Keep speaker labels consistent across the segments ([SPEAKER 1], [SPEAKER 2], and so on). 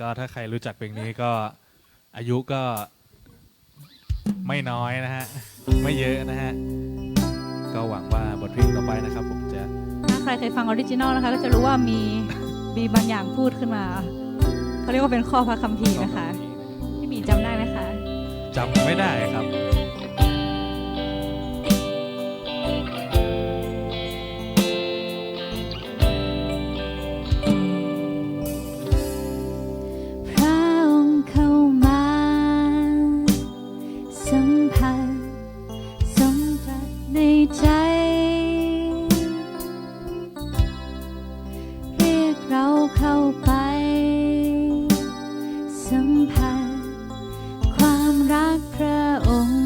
[SPEAKER 1] ก็ถ้าใครรู้จักเพลงนี้ก็อายุก็ไม่น้อยนะฮะ ไม่เยอะนะฮะ ก็หวังว่าบทเพลงต่อไปนะครับ ผมจะ
[SPEAKER 2] ถ้าใครเคยฟังออริจินอลนะคะ ก็จะรู้ว่ามีมีบางอย่างพูดขึ้นมา เขาเรียกว่าเป็นข้อพระคัมภีร์นะคะ พี่บีจำได้ไหมคะ
[SPEAKER 1] จำไม่ได้ครับ
[SPEAKER 2] เข้าไป สัมผัส ความรักพระองค์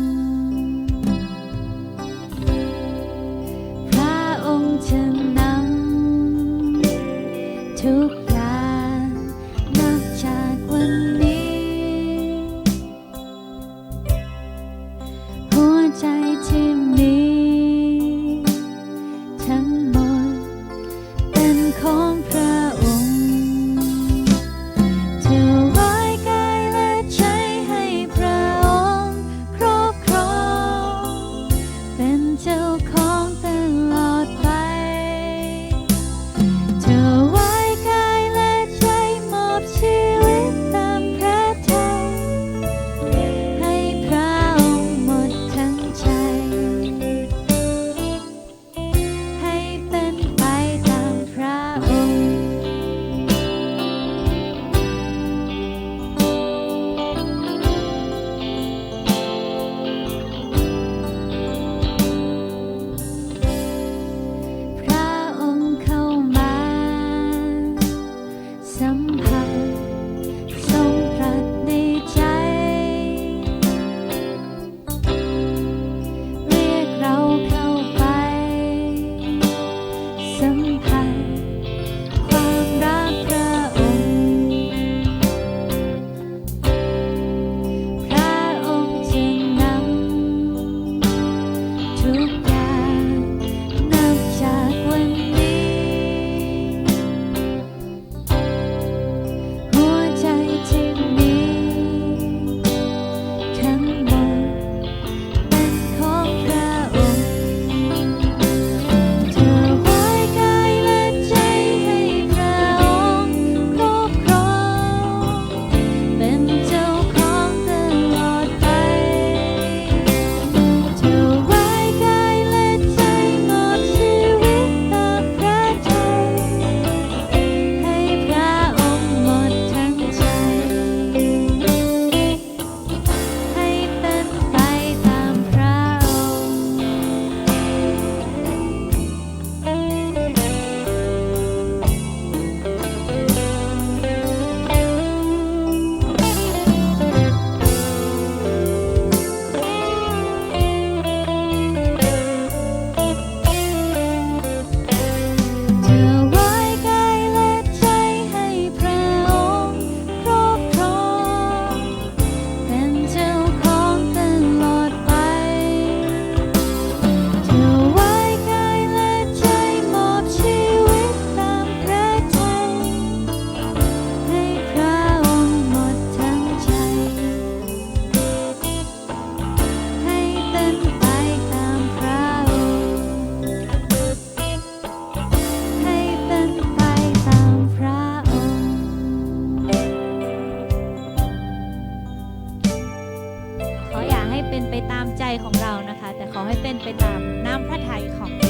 [SPEAKER 2] พระองค์จะนำทุก still conquer, Lord. ตามใจของเรานะคะ แต่ขอให้เป็นไปตามน้ำพระทัยของ